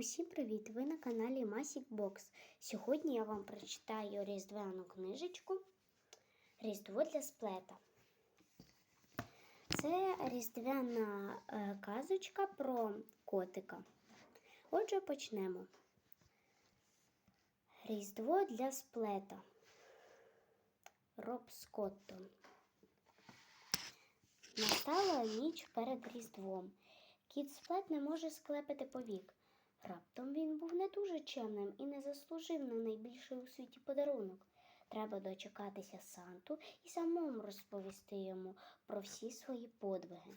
Усім привіт! Ви на каналі Масік Бокс. Сьогодні я вам прочитаю різдвяну книжечку Різдво для сплета. Це різдвяна е, казочка про котика. Отже, почнемо. Різдво для сплета. Роб Скоттон. Настала ніч перед Різдвом. Кіт сплет не може склепити повік. Раптом він був не дуже чемним і не заслужив на найбільший у світі подарунок. Треба дочекатися Санту і самому розповісти йому про всі свої подвиги.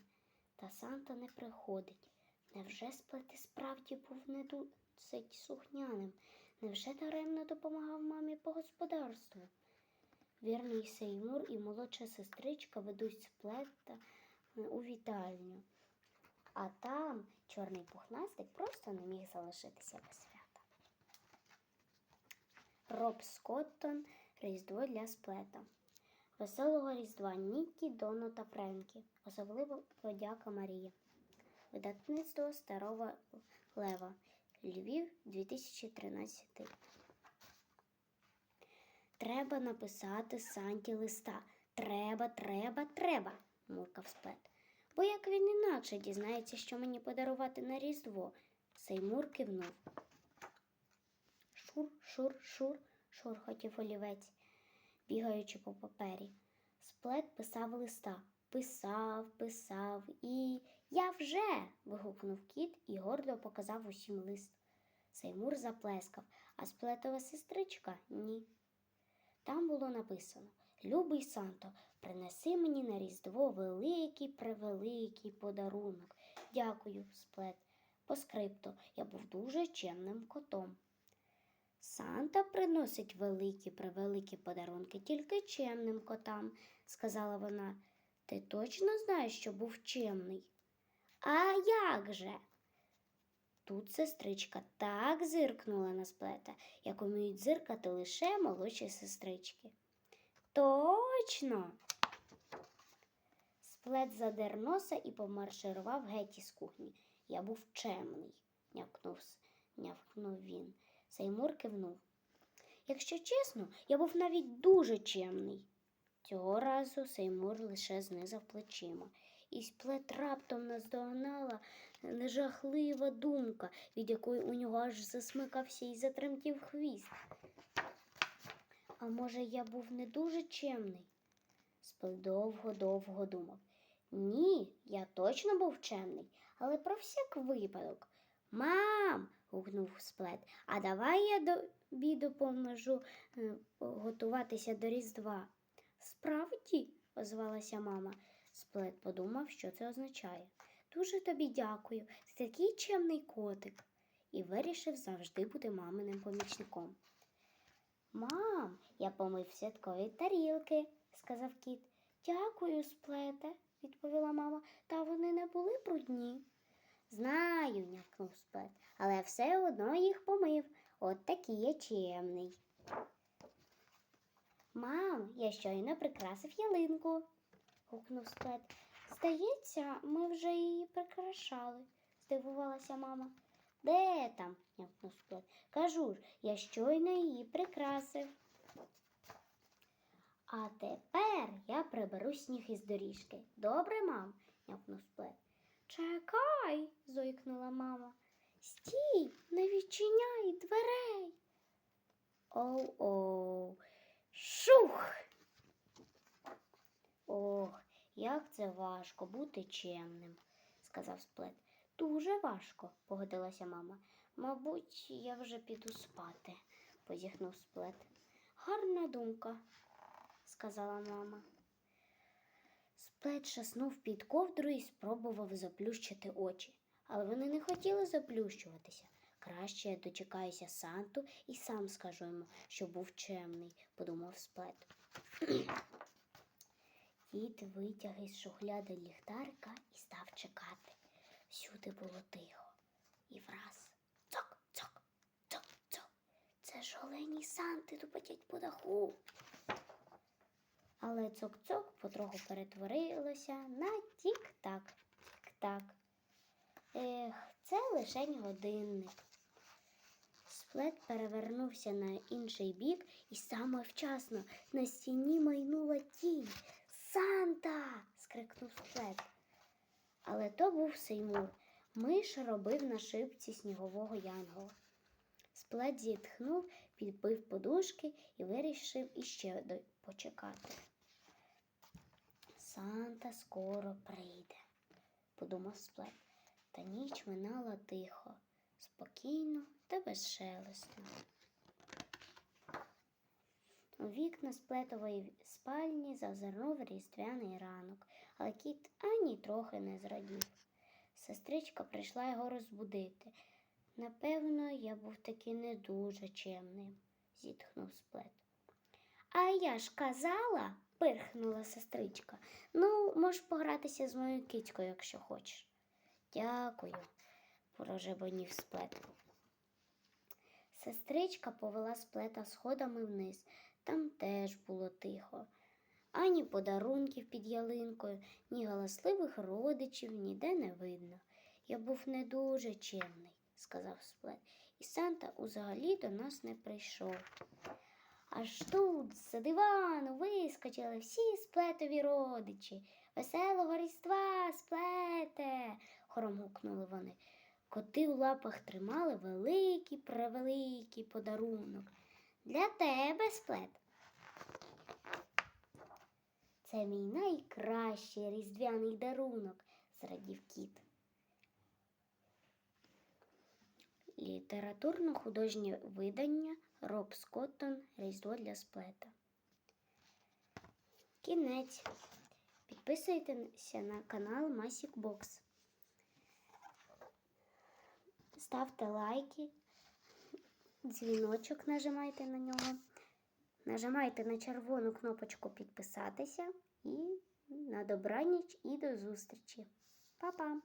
Та Санта не приходить. Невже сплет і справді був не досить сухняним? Невже даремно допомагав мамі по господарству? Вірний Сеймур і молодша сестричка ведуть сплета у вітальню. А там чорний пухнастик просто не міг залишитися без свята. Роб Скоттон Різдво для сплета. Веселого Різдва Ніккі, Дону та Френкі. Особливо подяка Марії. Видатництво Старого Лева. Львів 2013. Треба написати Санті листа. Треба, треба, треба, муркав сплет. Бо як він іначе дізнається, що мені подарувати на Різдво, Сеймур кивнув. Шур, шур, шур, шурхотів олівець, бігаючи по папері. Сплет писав листа. Писав, писав і. Я вже. вигукнув кіт і гордо показав усім лист. Сеймур заплескав, а сплетова сестричка ні. Там було написано Любий Санто, принеси мені на Різдво великий превеликий подарунок. Дякую, сплет. По скрипту я був дуже чемним котом. Санта приносить великі превеликі подарунки тільки чемним котам, сказала вона. Ти точно знаєш, що був чемний? А як же? Тут сестричка так зиркнула на сплета, як уміють зиркати лише молодші сестрички. Точно. Сплет задер носа і помарширував геть із кухні. Я був чемний, нявкнув, нявкнув він. Сеймур кивнув. Якщо чесно, я був навіть дуже чемний. Цього разу Сеймур лише знизав плечима, і сплет раптом наздогнала нежахлива думка, від якої у нього аж засмикався і затремтів хвіст. А може, я був не дуже чемний? Сплет довго-довго думав. Ні, я точно був чемний, але про всяк випадок. Мам. гукнув сплет, а давай я тобі допоможу е, готуватися до Різдва. Справді, озвалася мама. Сплет подумав, що це означає. Дуже тобі дякую, ти такий чемний котик, і вирішив завжди бути маминим помічником. Мам, я помив святкові тарілки, сказав кіт. Дякую, сплете, відповіла мама, та вони не були брудні. Знаю, нявкнув сплет, але все одно їх помив. От такий я чемний. Мам, я щойно прикрасив ялинку, гукнув сплет. Здається, ми вже її прикрашали, здивувалася мама. Де там? сплет. Кажу ж, я щойно її прикрасив. А тепер я приберу сніг із доріжки. Добре, мам? нявкнув сплет. Чекай, зойкнула мама. Стій, не відчиняй дверей. Оу-оу. Шух. Ох, як це важко бути чемним, сказав сплет. Дуже важко, погодилася мама. Мабуть, я вже піду спати, позіхнув сплет. Гарна думка, сказала мама. Сплет шаснув під ковдру і спробував заплющити очі, але вони не хотіли заплющуватися. Краще я дочекаюся Санту і сам скажу йому, що був чемний, подумав сплет. Кіт витяг із шухляди ліхтарика і став чекати. Всюди було тихо. І враз цок, цок, цок, цок. Це ж олені Санти тупотять по даху. Але цок-цок потроху перетворилося на тік-так, тік-так. Ех, це лишень годинник. Сплет перевернувся на інший бік, і саме вчасно на стіні майнула тінь. Санта. скрикнув сплет. Але то був Сеймур. Миш робив на шипці снігового янгола. Сплет зітхнув, підбив подушки і вирішив іще почекати. Санта скоро прийде, подумав сплет. Та ніч минала тихо, спокійно та безшелесно. У вікна сплетової спальні зазирнув різдвяний ранок, але кіт ані трохи не зрадів. Сестричка прийшла його розбудити. Напевно, я був таки не дуже чемним, зітхнув сплет. А я ж казала, пирхнула сестричка. Ну, можеш погратися з моєю кицькою, якщо хочеш. Дякую, прожебонів сплет. Сестричка повела сплета сходами вниз. Там теж було тихо. Ані подарунків під ялинкою, ні галасливих родичів ніде не видно. Я був не дуже чемний, сказав сплет, і Санта взагалі до нас не прийшов. Аж тут з дивану вискочили всі сплетові родичі. Веселого різдва, сплете. хором гукнули вони. Коти у лапах тримали великий превеликий подарунок. Для тебе, сплет. Це мій найкращий різдвяний дарунок, зрадів кіт. Літературно-художнє видання Роб Скоттон Різдво для сплета. Кінець. Підписуйтеся на канал Масік Бокс. Ставте лайки, дзвіночок нажимайте на нього. Нажимайте на червону кнопочку підписатися і на добраніч і до зустрічі. Па-па!